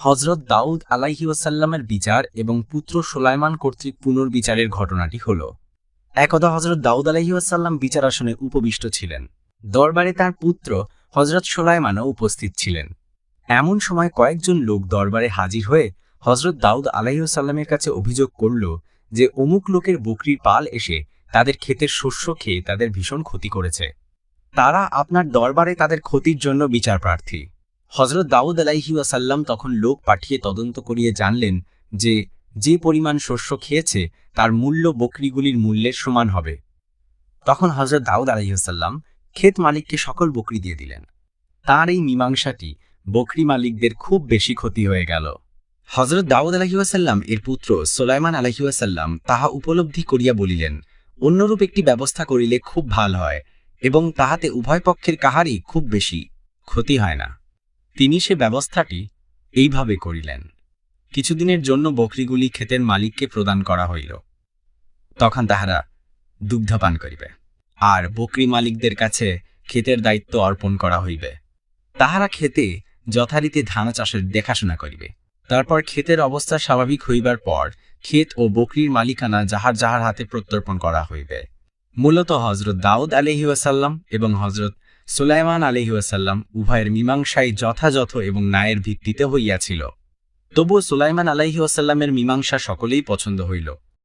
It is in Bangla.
হজরত দাউদ আলাইহি ওয়াসাল্লামের বিচার এবং পুত্র সোলাইমান কর্তৃক পুনর্বিচারের ঘটনাটি হল। একদা হজরত দাউদ আলাইহি ওয়াসাল্লাম বিচার আসনে উপবিষ্ট ছিলেন। দরবারে তার পুত্র হজরত সোলাইমানও উপস্থিত ছিলেন। এমন সময় কয়েকজন লোক দরবারে হাজির হয়ে হজরত দাউদ আলাইসাল্লামের কাছে অভিযোগ করল যে অমুক লোকের বকরির পাল এসে তাদের ক্ষেতের শস্য খেয়ে তাদের ভীষণ ক্ষতি করেছে। তারা আপনার দরবারে তাদের ক্ষতির জন্য বিচার প্রার্থী হজরত দাউদ আলাইহি ওয়াসাল্লাম তখন লোক পাঠিয়ে তদন্ত করিয়ে জানলেন যে যে পরিমাণ শস্য খেয়েছে, তার মূল্য বকরিগুলির মূল্যের সমান হবে। তখন হজরত দাউদ আলাইসাল্লাম ক্ষেত মালিককে সকল বকরি দিয়ে দিলেন। তার এই মীমাংসাটি বকরি মালিকদের খুব বেশি ক্ষতি হয়ে গেল। হজরত দাউদ আলহিউসাল্লাম এর পুত্র সোলাইমান আলহিউসাল্লাম তাহা উপলব্ধি করিয়া বলিলেন, অন্যরূপ একটি ব্যবস্থা করিলে খুব ভালো হয় এবং তাহাতে উভয় পক্ষের কাহারই খুব বেশি ক্ষতি হয় না। তিনি সে ব্যবস্থাটি এইভাবে করিলেন। কিছুদিনের জন্য বকরিগুলি ক্ষেতের মালিককে প্রদান করা হইল। তখন তাহারা দুগ্ধপান করিবে। আর বকরি মালিকদের কাছে ক্ষেতের দায়িত্ব অর্পণ করা হইবে। তাহারা খেতে যথারীতি ধান চাষের দেখাশোনা করিবে। তারপর ক্ষেতের অবস্থা স্বাভাবিক হইবার পর ক্ষেত ও বকরির মালিকানা যাহার যাহার হাতে প্রত্যর্পণ করা হইবে। মূলত হজরত দাউদ আলহিউসাল্লাম এবং হজরত সুলাইমান আলহিউসাল্লাম উভয়ের মীমাংসায় যথাযথ এবং ন্যায়ের ভিত্তিতে হইয়াছিল। তবুও সুলাইমান আলাইহিউসাল্লামের মীমাংসা সকলেই পছন্দ হইল।